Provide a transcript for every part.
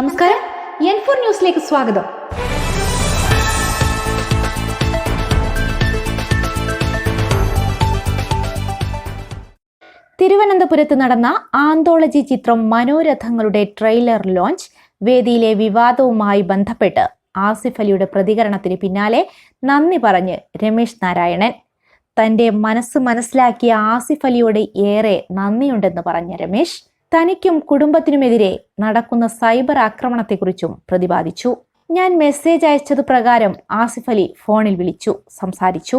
നമസ്കാരം. N four ന്യൂസിലേക്ക് സ്വാഗതം. തിരുവനന്തപുരത്ത് നടന്ന ആന്തോളജി ചിത്രം മനോരഥങ്ങളുടെ ട്രെയിലർ ലോഞ്ച് വേദിയിലെ വിവാദവുമായി ബന്ധപ്പെട്ട് ആസിഫ് അലിയുടെ പ്രതികരണത്തിന് പിന്നാലെ നന്ദി പറഞ്ഞ് രമേശ് നാരായണൻ. തന്റെ മനസ്സ് മനസ്സിലാക്കിയ ആസിഫ് അലിയോട് ഏറെ നന്ദിയുണ്ടെന്ന് പറഞ്ഞ രമേശ് തനിക്കും കുടുംബത്തിനുമെതിരെ നടക്കുന്ന സൈബർ ആക്രമണത്തെക്കുറിച്ചും പ്രതിപാദിച്ചു. ഞാൻ മെസ്സേജ് അയച്ചത് പ്രകാരം ആസിഫ് അലി ഫോണിൽ വിളിച്ചു സംസാരിച്ചു.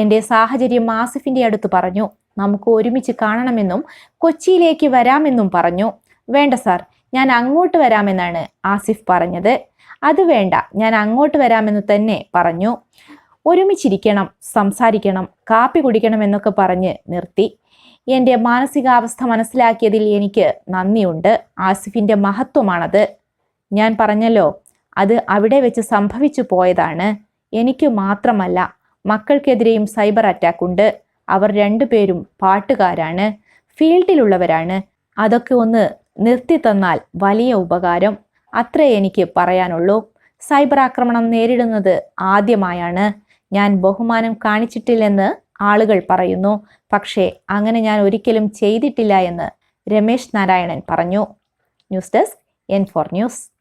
എന്റെ സാഹചര്യം ആസിഫിന്റെ അടുത്ത് പറഞ്ഞു. നമുക്ക് ഒരുമിച്ച് കാണണമെന്നും കൊച്ചിയിലേക്ക് വരാമെന്നും പറഞ്ഞു. വേണ്ട സാർ ഞാൻ അങ്ങോട്ട് വരാമെന്നാണ് ആസിഫ് പറഞ്ഞത്. അത് വേണ്ട ഞാൻ അങ്ങോട്ട് വരാമെന്ന് തന്നെ പറഞ്ഞു. ഒരുമിച്ചിരിക്കണം സംസാരിക്കണം കാപ്പി കുടിക്കണം എന്നൊക്കെ പറഞ്ഞ് നിർത്തി. എന്റെ മാനസികാവസ്ഥ മനസ്സിലാക്കിയതിൽ എനിക്ക് നന്ദിയുണ്ട്. ആസിഫിന്റെ മഹത്വമാണത്. ഞാൻ പറഞ്ഞല്ലോ അത് അവിടെ വെച്ച് സംഭവിച്ചു പോയതാണ്. എനിക്ക് മാത്രമല്ല മക്കൾക്കെതിരെയും സൈബർ അറ്റാക്ക് ഉണ്ട് അവർ രണ്ടുപേരും പാട്ടുകാരാണ് ഫീൽഡിലുള്ളവരാണ്. അതൊക്കെ ഒന്ന് നിർത്തി തന്നാൽ വലിയ ഉപകാരം. അത്രേ എനിക്ക് പറയാനുള്ളൂ. സൈബർ ആക്രമണം നേരിടുന്നത് ആദ്യമായാണ്. ഞാൻ ബഹുമാനം കാണിച്ചിട്ടില്ലെന്ന് ആളുകൾ പറയുന്നു. പക്ഷേ അങ്ങനെ ഞാൻ ഒരിക്കലും ചെയ്തിട്ടില്ല എന്ന് രമേശ് നാരായണൻ പറഞ്ഞു. News desk N four news.